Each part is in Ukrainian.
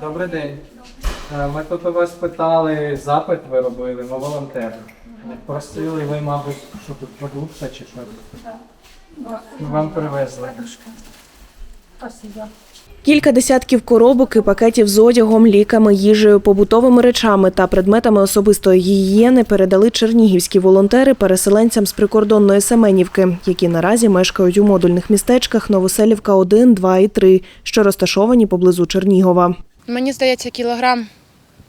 Добрий день. Е, Ми тут у вас питали запит, ви робили, ми волонтери. Просили ви, мабуть, що тут продукти чи що? Ми вам привезли. Кілька десятків коробок і пакетів з одягом, ліками, їжею, побутовими речами та предметами особистої гігієни передали чернігівські волонтери переселенцям з прикордонної Семенівки, які наразі мешкають у модульних містечках Новоселівка 1, 2 і 3, що розташовані поблизу Чернігова. Мені здається, кілограм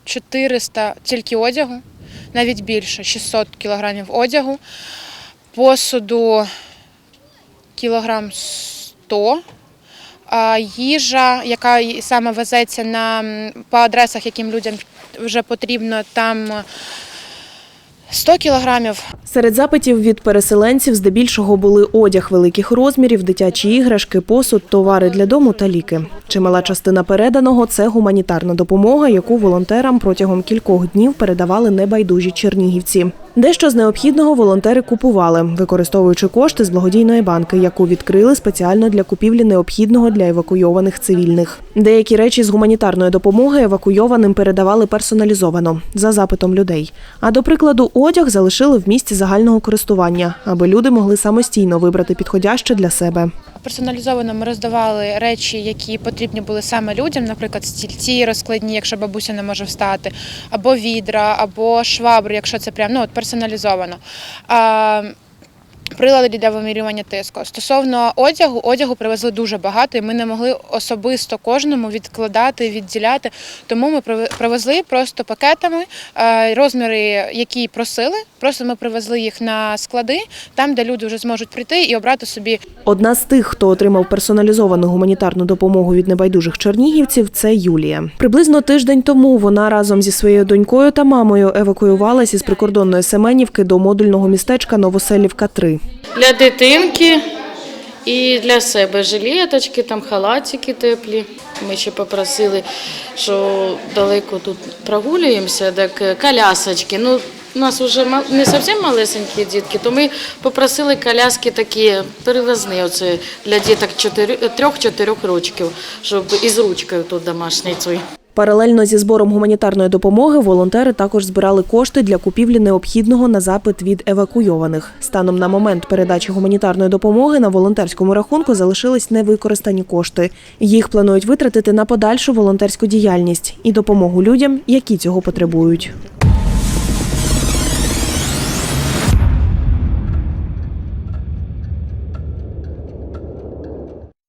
400 тільки одягу, навіть більше 600 кілограмів одягу, посуду кілограм 100, а їжа, яка саме везеться на, по адресах, яким людям вже потрібно, там 100 кілограмів. Серед запитів від переселенців здебільшого були одяг великих розмірів, дитячі іграшки, посуд, товари для дому та ліки. Чимала частина переданого це гуманітарна допомога, яку волонтерам протягом кількох днів передавали небайдужі чернігівці. Дещо з необхідного волонтери купували, використовуючи кошти з благодійної банки, яку відкрили спеціально для купівлі необхідного для евакуйованих цивільних. Деякі речі з гуманітарної допомоги евакуйованим передавали персоналізовано за запитом людей. А до прикладу, одяг залишили в місці загального користування, аби люди могли самостійно вибрати підходяще для себе. Персоналізовано ми роздавали речі, які потрібні були саме людям, наприклад, стільці розкладні, якщо бабуся не може встати, або відра, або швабри, якщо це прям ну от персоналізовано. Прилади для вимірювання тиску. Стосовно одягу, одягу привезли дуже багато, і ми не могли особисто кожному відкладати, відділяти. Тому ми приве- привезли просто пакетами розміри, які просили. Просто ми привезли їх на склади, там, де люди вже зможуть прийти і обрати собі Одна з тих, хто отримав персоналізовану гуманітарну допомогу від небайдужих чернігівців, це Юлія. Приблизно тиждень тому вона разом зі своєю донькою та мамою евакуювалася із прикордонної Семенівки до модульного містечка Новоселівка 3. Для дитинки і для себе жилеточки, там халатики теплі. Ми ще попросили, що далеко тут прогулюємося, так колясочки. Ну, у нас вже не зовсім малесенькі дітки, то ми попросили коляски такі перевезні, оце для діток чотири- трьох-чотирьох років, щоб із ручкою тут домашньою. Паралельно зі збором гуманітарної допомоги волонтери також збирали кошти для купівлі необхідного на запит від евакуйованих. Станом на момент передачі гуманітарної допомоги на волонтерському рахунку залишились невикористані кошти. Їх планують витратити на подальшу волонтерську діяльність і допомогу людям, які цього потребують.